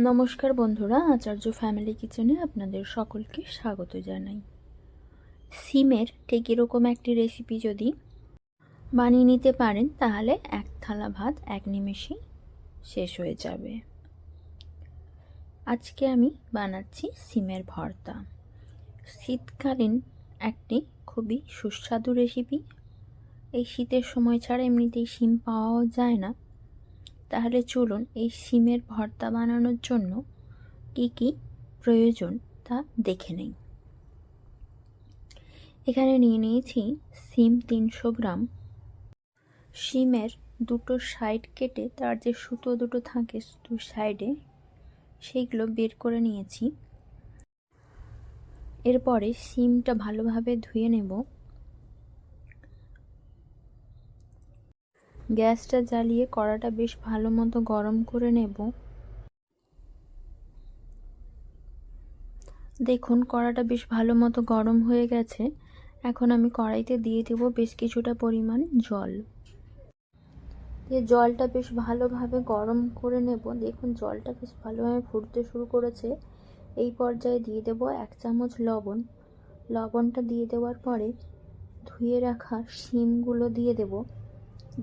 নমস্কার বন্ধুরা, আচার্য ফ্যামিলি কিচেনে আপনাদের সকলকে স্বাগত জানাই। সিমের ঠিক এরকম একটি রেসিপি যদি বানিয়ে নিতে পারেন, তাহলে এক থালা ভাত, এক নিমেষেই শেষ হয়ে যাবে। আজকে আমি বানাচ্ছি সিমের ভর্তা। শীতকালীন একটি খুবই সুস্বাদু রেসিপি এই শীতের সময় ছাড়া এমনিতেই সিম পাওয়াও যায় না। তাহলে চলুন এই সিমের ভর্তা বানানোর জন্য কি কি প্রয়োজন তা দেখে নেই। এখানে নিয়ে নিয়েছি সিম তিনশো গ্রাম। সিমের দুটো সাইড কেটে তার যে সুতো দুটো থাকে দু সাইডে, সেইগুলো বের করে নিয়েছি। এরপরে সিমটা ভালোভাবে ধুয়ে নেব। গ্যাসটা জ্বালিয়ে কড়াটা বেশ ভালো মতো গরম করে নেব। দেখুন, কড়াটা বেশ ভালো মতো গরম হয়ে গেছে। এখন আমি কড়াইতে দিয়ে দেব বেশ কিছুটা পরিমাণ জল। দিয়ে জলটা বেশ ভালোভাবে গরম করে নেব, দেখুন জলটা বেশ ভালোভাবে ফুটতে শুরু করেছে। এই পর্যায়ে দিয়ে দেব এক চামচ লবণ। লবণটা দিয়ে দেওয়ার পরে ধুয়ে রাখা শিমগুলো দিয়ে দেবো।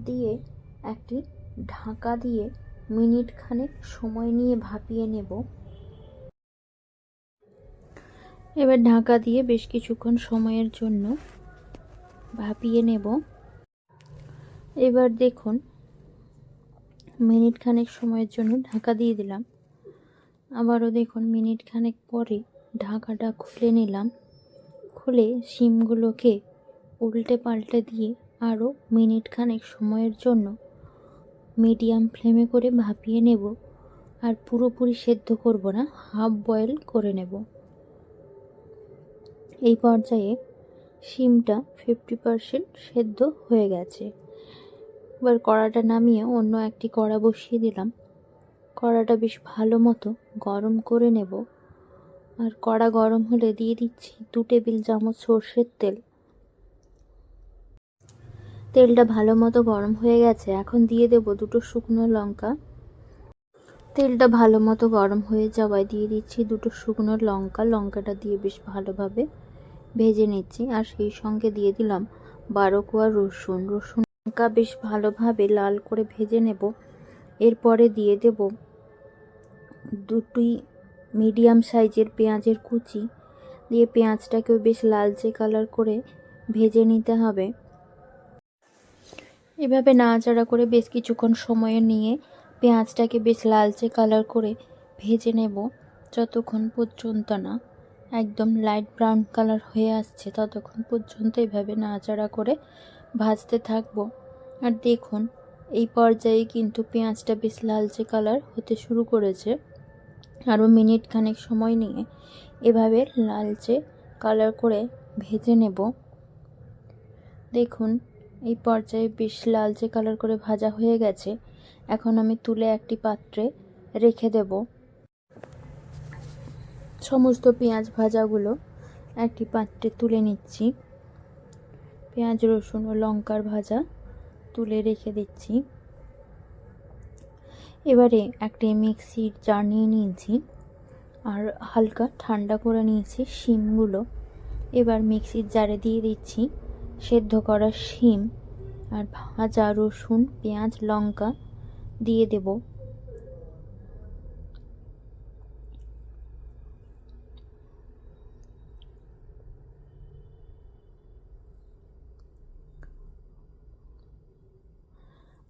দিয়ে একটি ঢাকা দিয়ে মিনিট খানেক সময় নিয়ে ভাপিয়ে নেব। এবার ঢাকা দিয়ে বেশ কিছুক্ষণ সময়ের জন্য ভাপিয়ে নেব। এবার দেখুন মিনিট খানেক সময়ের জন্য ঢাকা দিয়ে দিলাম। আবারও দেখুন মিনিট খানেক পরে ঢাকাটা খুলে নিলাম। খুলে শিমগুলোকে উল্টে পাল্টে দিয়ে আরও মিনিট খানেক সময়ের জন্য মিডিয়াম ফ্লেমে করে ভাপিয়ে নেব আর পুরোপুরি সেদ্ধ করব না, হাফ বয়েল করে নেব। এই পর্যায়ে শিমটা ফিফটি পারসেন্ট সেদ্ধ হয়ে গেছে। এবার কড়াটা নামিয়ে অন্য একটি কড়া বসিয়ে দিলাম। কড়াটা বেশ ভালো মতো গরম করে নেব। আর কড়া গরম হলে দিয়ে দিচ্ছি দু টেবিল চামচ সর্ষের তেল। তেলটা ভালো মতো গরম হয়ে গেছে, এখন দিয়ে দেব দুটো শুকনো লঙ্কা। তেলটা ভালো মতো গরম হয়ে যাওয়ায় দিয়ে দিচ্ছি দুটো শুকনো লঙ্কা, লঙ্কাটা দিয়ে বেশ ভালোভাবে ভেজে নিচ্ছি, আর সেই সঙ্গে দিয়ে দিলাম বারো কোয়া রসুন। রসুন লঙ্কা বেশ ভালোভাবে লাল করে ভেজে নেব। এরপরে দিয়ে দেব দুটি মিডিয়াম সাইজের পেঁয়াজের কুচি। দিয়ে পেঁয়াজটাকেও বেশ লালচে কালার করে ভেজে নিতে হবে। এভাবে নাড়াচাড়া করে বেশ কিছুক্ষণ সময় নিয়ে পেঁয়াজটাকে বেশ লালচে কালার করে ভেজে নেব। যতক্ষণ পর্যন্ত না একদম লাইট ব্রাউন কালার হয়ে আসছে, ততক্ষণ পর্যন্ত এভাবে নাড়াচাড়া করে ভাজতে থাকব। আর দেখুন, এই পর্যায়ে কিন্তু পেঁয়াজটা বেশ লালচে কালার হতে শুরু করেছে। আরও মিনিট খানেক সময় নিয়ে এভাবে লালচে কালার করে ভেজে নেব। দেখুন এই পর্যায়ে বেশ লালচে কালার করে ভাজা হয়ে গেছে, এখন আমি তুলে একটি পাত্রে রেখে দেব। সমস্ত পেঁয়াজ ভাজাগুলো একটি পাত্রে তুলে নিচ্ছি। পেঁয়াজ, রসুন ও লঙ্কার ভাজা তুলে রেখে দিচ্ছি। এবারে একটি মিক্সির জার নিয়ে নিয়েছি আর হালকা ঠান্ডা করে নিয়েছি শিমগুলো। এবার মিক্সির জারে দিয়ে দিচ্ছি। সেদ্ধ করা শিম আর ভাজা রসুন, পেঁয়াজ, লঙ্কা দিয়ে দেব।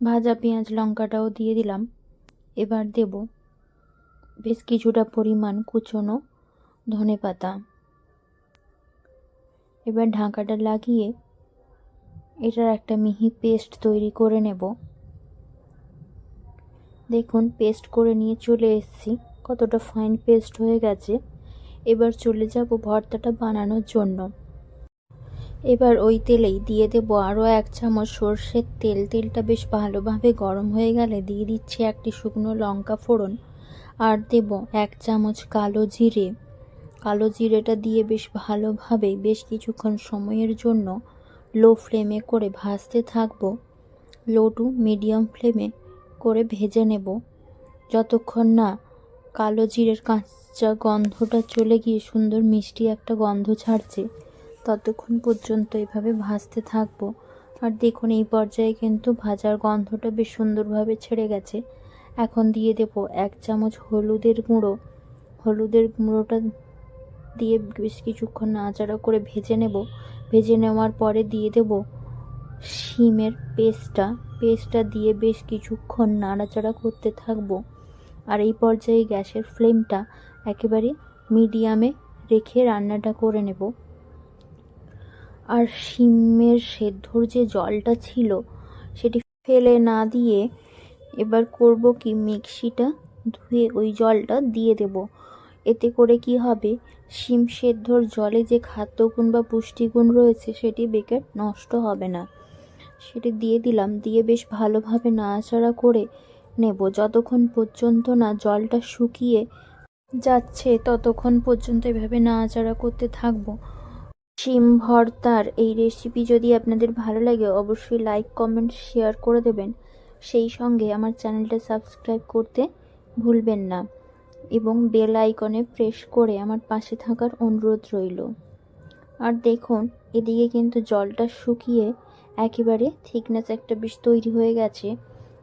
ভাজা পেঁয়াজ, লঙ্কাটাও দিয়ে দিলাম। এবার দেব বেশ কিছুটা পরিমাণ কুচনো ধনে পাতা এবার ঢাকাটা লাগিয়ে এটার একটা মিহি পেস্ট তৈরি করে নেব। দেখুন, পেস্ট করে নিয়ে চলে এসেছি। কতটা ফাইন পেস্ট হয়ে গেছে। এবার চলে যাব ভর্তাটা বানানোর জন্য। এবার ওই তেলেই দিয়ে দেবো আরও এক চামচ সর্ষের তেল। তেলটা বেশ ভালোভাবে গরম হয়ে গেলে দিয়ে দিচ্ছি একটি শুকনো লঙ্কা ফোড়ন আর দেব এক চামচ কালো জিরে। কালো জিরেটা দিয়ে বেশ ভালোভাবে বেশ কিছুক্ষণ সময়ের জন্য লো ফ্লেমে করে ভাজতে থাকব। লো টু মিডিয়াম ফ্লেমে করে ভেজে নেব। যতক্ষণ না কালো জিরের কাঁচা গন্ধটা চলে গিয়ে সুন্দর মিষ্টি একটা গন্ধ ছাড়ছে, ততক্ষণ পর্যন্ত এভাবে ভাজতে থাকব। আর দেখুন, এই পর্যায়ে কিন্তু ভাজার গন্ধটা বেশ সুন্দরভাবে ছেড়ে গেছে। এখন দিয়ে দেব এক চামচ হলুদের গুঁড়ো। হলুদের গুঁড়োটা দিয়ে বেশ কিছুক্ষণ নাড়াচাড়া করে ভেজে নেব। ভেজে নেওয়ার পরে দিয়ে দেব শিমের পেস্টটা। পেস্টটা দিয়ে বেশ কিছুক্ষণ নাড়াচাড়া করতে থাকব। আর এই পর্যায়ে গ্যাসের ফ্লেমটা একেবারে মিডিয়ামে রেখে রান্নাটা করে নেব। আর শিমের সেদ্ধর যে জলটা ছিল, সেটি ফেলে না দিয়ে এবার করব কি মিক্সিটা ধুয়ে ওই জলটা দিয়ে দেব। এতে করে কি হবে? শিম সেদ্ধর জলে যে খাদ্যগুণ বা পুষ্টিগুণ রয়েছে, সেটি বেকার নষ্ট হবে না। সেটি দিয়ে দিলাম। দিয়ে বেশ ভালোভাবে নাড়াচাড়া করে নেব। যতক্ষণ পর্যন্ত না জলটা শুকিয়ে যাচ্ছে, ততক্ষণ পর্যন্ত এভাবে নাড়াচাড়া করতে থাকব। শিম ভর্তার এই রেসিপি যদি আপনাদের ভালো লাগে, অবশ্যই লাইক কমেন্ট শেয়ার করে দেবেন। সেই সঙ্গে আমার চ্যানেলটা সাবস্ক্রাইব করতে ভুলবেন না। এবং বেল আইকনে প্রেস করে আমার পাশে থাকার অনুরোধ রইল। আর দেখুন, এদিকে কিন্তু জলটা শুকিয়ে একেবারে থিকনেস একটা বেশ তৈরি হয়ে গেছে।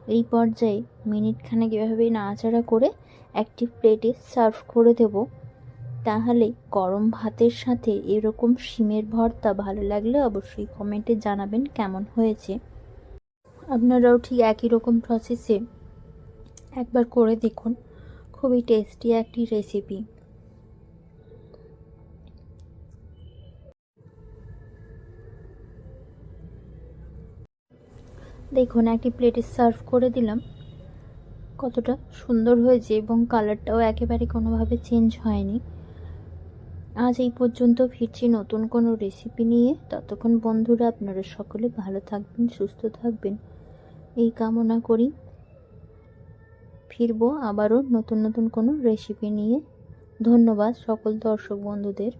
এই পর্যায়ে মিনিট খানেক এভাবে নাড়াচাড়া করে একটি প্লেটে সার্ভ করে দেব। তাহলে গরম ভাতের সাথে এরকম শিমের ভর্তা ভালো লাগলে অবশ্যই কমেন্টে জানাবেন কেমন হয়েছে। আপনারাও ঠিক একই রকম প্রসেসে একবার করে দেখুন। খুবই টেস্টি একটি রেসিপি দেখুন, একটি প্লেটে সার্ভ করে দিলাম। কতটা সুন্দর হয়েছে এবং কালারটাও একেবারে কোনোভাবে চেঞ্জ হয়নি। আজ এই পর্যন্ত ফিরছি নতুন কোনো রেসিপি নিয়ে। ততক্ষণ বন্ধুরা, আপনারা সকলে ভালো থাকবেন, সুস্থ থাকবেন। এই কামনা করি। ফিরবো আবারও নতুন নতুন কোনো রেসিপি নিয়ে। ধন্যবাদ সকল দর্শক বন্ধুদের।